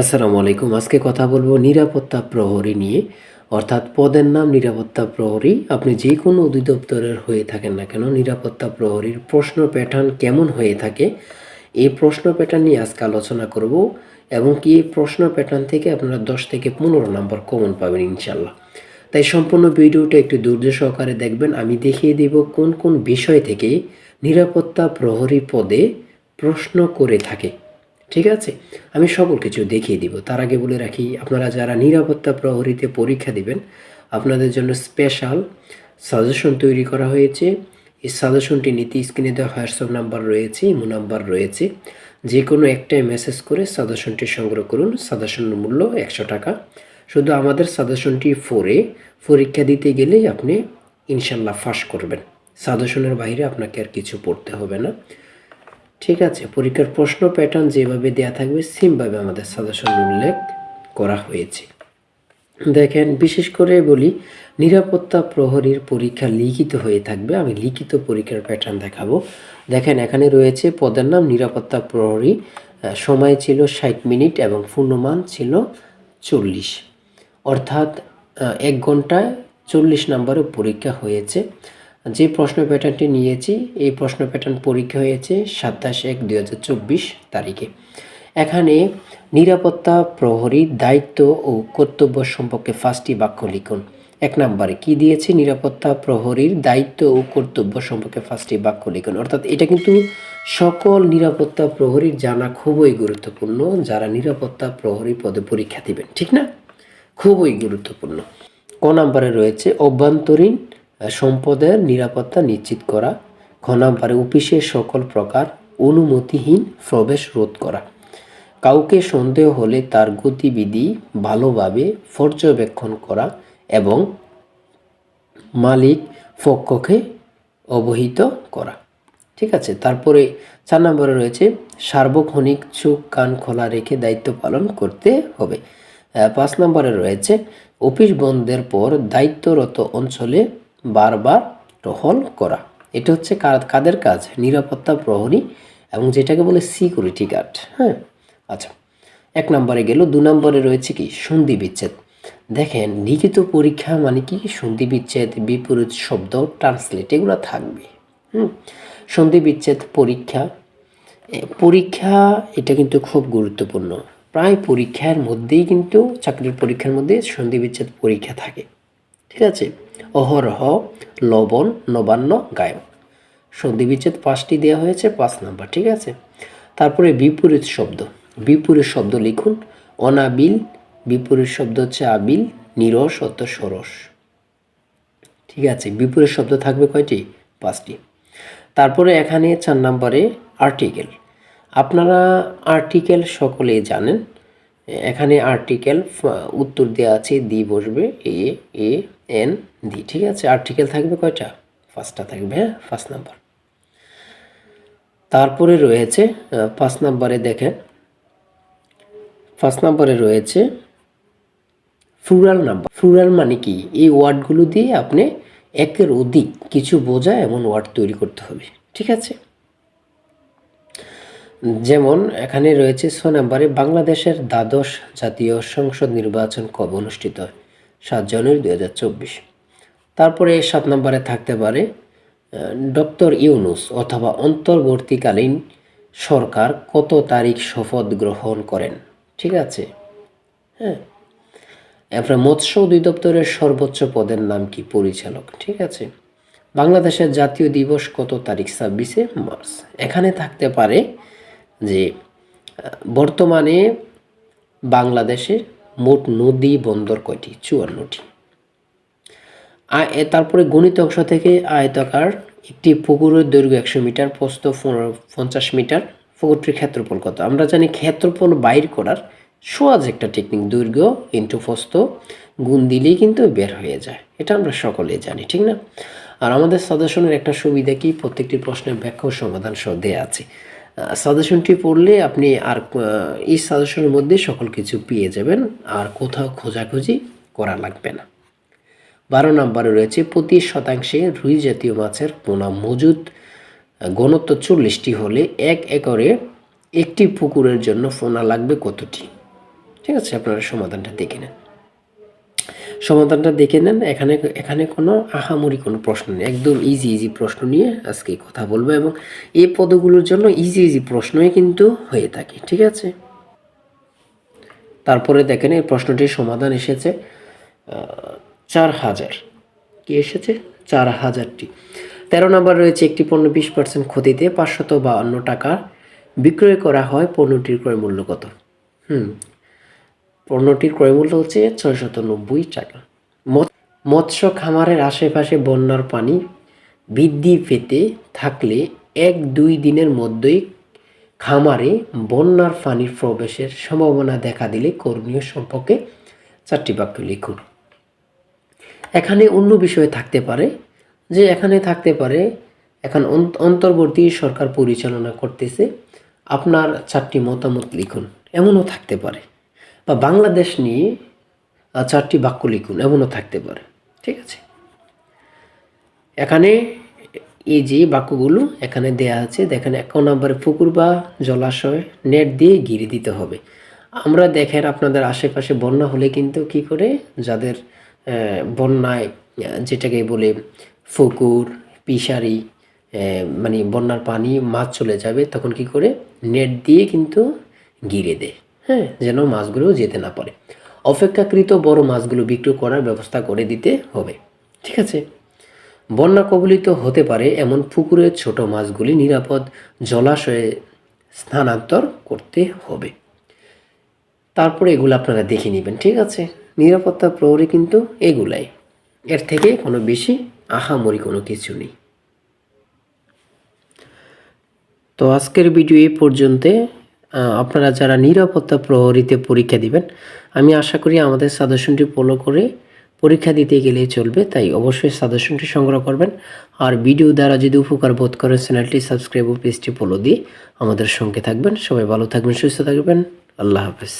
আসসালামু আলাইকুম। আজকে কথা বলব নিরাপত্তা প্রহরী নিয়ে। অর্থাৎ পদের নাম নিরাপত্তা প্রহরী। আপনি যে কোনো অধিদপ্তরের হয়ে থাকেন না কেন, নিরাপত্তা প্রহরীর প্রশ্ন প্যাটার্ন কেমন হয়ে থাকে, এই প্রশ্ন প্যাটার্ন নিয়ে আজকে আলোচনা করব এবং কি এই প্রশ্ন প্যাটার্ন থেকে আপনারা দশ থেকে পনেরো নম্বর কমন পাবেন ইনশাল্লাহ তাই সম্পূর্ণ ভিডিওটা একটু ধৈর্য সহকারে দেখবেন। আমি দেখিয়ে দেব কোন কোন বিষয় থেকে নিরাপত্তা প্রহরী পদে প্রশ্ন করে থাকে। ঠিক আছে? আমি সকল কিছু দেখিয়ে দিব। তার আগে বলে রাখি, আপনারা যারা নিরাপত্তা প্রহরীতে পরীক্ষা দিবেন, আপনাদের জন্য স্পেশাল সাজেশন তৈরি করা হয়েছে। এই সাজেশনটি নিতে স্ক্রিনে দেওয়া হোয়াটসঅ্যাপ নাম্বার রয়েছে ইমো নাম্বার রয়েছে। যে কোনো একটাই মেসেজ করে সাজেশনটি সংগ্রহ করুন। সাজেশনের মূল্য একশো টাকা। শুধু আমাদের সাজেশনটি ফোরে পরীক্ষা দিতে গেলেই আপনি ইনশাল্লাহ ফাঁস করবেন। সাজেশনের বাইরে আপনাকে আর কিছু পড়তে হবে না। ঠিক আছে, পরীক্ষার প্রশ্ন প্যাটার্ন যেভাবে দেয়া থাকবে সেমভাবে আমাদের সাজেশন উল্লেখ করা হয়েছে। দেখেন, বিশেষ করে বলি, নিরাপত্তা প্রহরীর পরীক্ষা লিখিত হয়ে থাকবে। আমি লিখিত পরীক্ষার প্যাটার্ন দেখাবো। দেখেন, এখানে রয়েছে পদের নাম, নিরাপত্তা প্রহরী সময় ছিল ষাট মিনিট এবং পূর্ণমান ছিল চল্লিশ। অর্থাৎ এক ঘন্টায় চল্লিশ নম্বরে পরীক্ষা হয়েছে। যে প্রশ্ন প্যাটার্নটি নিয়েছি, এই প্রশ্ন প্যাটার্ন পরীক্ষা হয়েছে সাতাশ এক দুই হাজার চব্বিশ তারিখে। এখানে নিরাপত্তা প্রহরীর দায়িত্ব ও কর্তব্য সম্পর্কে ফার্স্টটি বাক্য লিখুন। এক নম্বরে কি দিয়েছে নিরাপত্তা, প্রহরীর, দায়িত্ব ও কর্তব্য সম্পর্কে ফার্স্টটি বাক্য লিখুন। অর্থাৎ এটা কিন্তু সকল নিরাপত্তা, প্রহরীর জানা খুবই গুরুত্বপূর্ণ, যারা নিরাপত্তা, প্রহরী পদে পরীক্ষা দিবেন, ঠিক না? খুবই গুরুত্বপূর্ণ। ক নম্বরে রয়েছে অভ্যন্তরীণ সম্পদের নিরাপত্তা নিশ্চিত করা খ নম্বরে অফিসের সকল প্রকার অনুমতিহীন প্রবেশ রোধ করা। কাউকে সন্দেহ হলে তার গতিবিধি ভালোভাবে পর্যবেক্ষণ করা এবং মালিক পক্ষকে অবহিত করা। ঠিক আছে, তারপরে চার নম্বরে রয়েছে, সার্বক্ষণিক চোখ কান খোলা রেখে দায়িত্ব পালন করতে হবে। পাঁচ নম্বরে রয়েছে, অফিস বন্ধের পর দায়িত্বরত অঞ্চলে বারবার টহল করা। এটা হচ্ছে কাদের কাজ? নিরাপত্তা প্রহরী এবং যেটাকে বলে সিকিউরিটি গার্ড হ্যাঁ? আচ্ছা এক নম্বরে গেল, দু নম্বরে রয়েছে কি? সন্ধি বিচ্ছেদ। দেখেন, লিখিত পরীক্ষা মানে কি? সন্ধি বিচ্ছেদ, বিপরীত শব্দ ট্রান্সলেট এগুলো থাকবে, হুম? সন্ধি বিচ্ছেদ পরীক্ষা। পরীক্ষা, এটা কিন্তু খুব গুরুত্বপূর্ণ। প্রায় পরীক্ষার মধ্যেই কিন্তু, চাকরির পরীক্ষার মধ্যে সন্ধি বিচ্ছেদ পরীক্ষা থাকে। ঠিক আছে? অহরহ লবণ নবান্ন গায়ক। সন্ধি বিচ্ছেদ পাঁচটি দেওয়া হয়েছে, পাঁচ নাম্বার, ঠিক আছে? তারপরে বিপরীত শব্দ। বিপরীত শব্দ লিখুন। অনাবিল, বিপরীত শব্দ হচ্ছে আবিল, নিরস অত সরস। ঠিক আছে, বিপরীত শব্দ থাকবে কয়টি? পাঁচটি। তারপরে এখানে চার নম্বরে আর্টিকেল। আপনারা আর্টিকেল সকলেই জানেন। এখানে আর্টিকেল উত্তর দেওয়া আছে, দি বসবে, এ এ এন দি ঠিক আছে? আর্টিকেল থাকবে কয়টা? পাঁচটা থাকবে হ্যাঁ? First number. তারপরে রয়েছে পাঁচ নম্বরে দেখেন। ফার্স্ট নম্বরে রয়েছে ফ্লুরাল নাম্বার ফ্লুরাল মানে কি? এই ওয়ার্ডগুলো দিয়ে আপনি একের অধিক কিছু বোঝায় এমন ওয়ার্ড তৈরি করতে হবে, ঠিক আছে? যেমন এখানে রয়েছে ছ নম্বরে, বাংলাদেশের দ্বাদশ জাতীয় সংসদ নির্বাচন কবে অনুষ্ঠিত হয়? সাত জানুয়ারি দুই হাজার চব্বিশ। তারপরে সাত নম্বরে থাকতে পারে ডক্টর ইউনুস অথবা অন্তর্বর্তীকালীন সরকার কত তারিখ শপথ গ্রহণ করেন, ঠিক আছে? হ্যাঁ। এরপরে মৎস্য অধিদপ্তরের সর্বোচ্চ পদের নাম কি পরিচালক, ঠিক আছে? বাংলাদেশের জাতীয় দিবস কত তারিখ? ছাব্বিশে মার্চ। এখানে থাকতে পারে যে বর্তমানে বাংলাদেশে মোট নদী বন্দর কয়টি? চুয়ান্নটি। তারপরে গণিত অংশ থেকে আয়তাকার একটি পুকুরের দৈর্ঘ্য একশো মিটার পনেরো- পঞ্চাশ মিটার। পুকুরটির ক্ষেত্রফল কত? আমরা জানি ক্ষেত্রফল বাইর করার সহজ একটা টেকনিক দৈর্ঘ্য ইন্টু প্রস্থ, গুণ দিলেই কিন্তু বের হয়ে যায়। এটা আমরা সকলেই জানি, ঠিক না? আর আমাদের সাজেশনের একটা সুবিধা কি? প্রত্যেকটি প্রশ্নের ব্যাখ্যা ও সমাধান সহ দেওয়া আছে। সাজেশনটি পড়লে আপনি আর এই সাজেশনের মধ্যে সকল কিছু পেয়ে যাবেন, আর কোথাও খোঁজাখুঁজি করা লাগবে না। বারো নম্বরে রয়েছে, প্রতি শতাংশে রুই জাতীয় মাছের পোনা মজুদ ঘনত্ব চল্লিশটি হলে এক একরে একটি পুকুরের জন্য পোনা লাগবে কতটি? ঠিক আছে, আপনারা সমাধানটা দেখে নেন। সমাধানটা দেখে নেন। এখানে এখানে কোনো আহামরি কোনো প্রশ্ন নেই। একদম ইজি ইজি প্রশ্ন নিয়ে আজকে কথা বলব এবং এই পদগুলোর জন্য ইজি ইজি প্রশ্নই কিন্তু হয়ে থাকে, ঠিক আছে? তারপরে দেখেন এই প্রশ্নটির সমাধান এসেছে চার হাজার। কি এসেছে? চার হাজারটি। তেরো নম্বর রয়েছে, একটি পণ্য বিশ পার্সেন্ট ক্ষতিতে পাঁচশত বাউন্ন টাকা বিক্রয় করা হয়, পণ্যটির ক্রয় মূল্য কত? হুম পণ্যটির ক্রয় মূল্য হচ্ছে ছয়শত নব্বই টাকা। মৎস্য খামারের আশেপাশে বন্যার পানি বৃদ্ধি পেতে থাকলে এক দুই দিনের মধ্যেই খামারে বন্যার পানির প্রবেশের সম্ভাবনা দেখা দিলে করণীয় সম্পর্কে চারটি বাক্য লিখুন। এখানে অন্য বিষয় থাকতে পারে যে এখানে থাকতে পারে, এখন অন্ত- অন্তর্বর্তী সরকার পরিচালনা করতেছে, আপনার চারটি মতামত লিখুন। এমনও থাকতে পারে। বা বাংলাদেশ নিয়ে চারটি বাক্য লিখুন, এমনও থাকতে পারে। ঠিক আছে? এখানে এই যে বাক্যগুলো এখানে দেয়া আছে, দেখেন এক নম্বরে পুকুর বা জলাশয় নেট দিয়ে ঘিরে দিতে হবে। আমরা দেখেন আপনাদের আশেপাশে বন্যা হলে কিন্তু কি করে? যাদের বন্যায় যেটাকে বলে পুকুর, পিসারি মানে বন্যার পানি মাছ চলে যাবে, তখন কি করে? নেট দিয়ে কিন্তু ঘিরে দেয়। হ্যাঁ যেন মাছগুলো যেতে না পারে। অপেক্ষাকৃত বড় মাছগুলো বিক্রি করার ব্যবস্থা করে দিতে হবে। ঠিক আছে? বন্যা কবলিত হতে পারে এমন পুকুরের ছোট মাছগুলি নিরাপদ জলাশয়ে স্থানান্তর করতে হবে। তারপরে এগুলো আপনারা দেখে নেবেন, ঠিক আছে? নিরাপত্তা প্রহরী কিন্তু এগুলাই। এর থেকে কোনো বেশি আহামরি কোনো কিছু নেই। তো আজকের ভিডিও এই পর্যন্তে। আপনারা যারা নিরাপত্তা প্রহরীতে পরীক্ষা দিবেন, আমি আশা করি আমাদের সাজেশনটি ফলো করে পরীক্ষা দিতে গেলে চলবে, তাই অবশ্যই সাজেশনটি সংগ্রহ করবেন। আর ভিডিও দ্বারা যদি উপকার বোধ করেন, চ্যানেলটি সাবস্ক্রাইব ও পেজটি ফলো দিয়ে আমাদের সঙ্গে থাকবেন। সবাই ভালো থাকবেন, সুস্থ থাকবেন। আল্লাহ হাফেজ।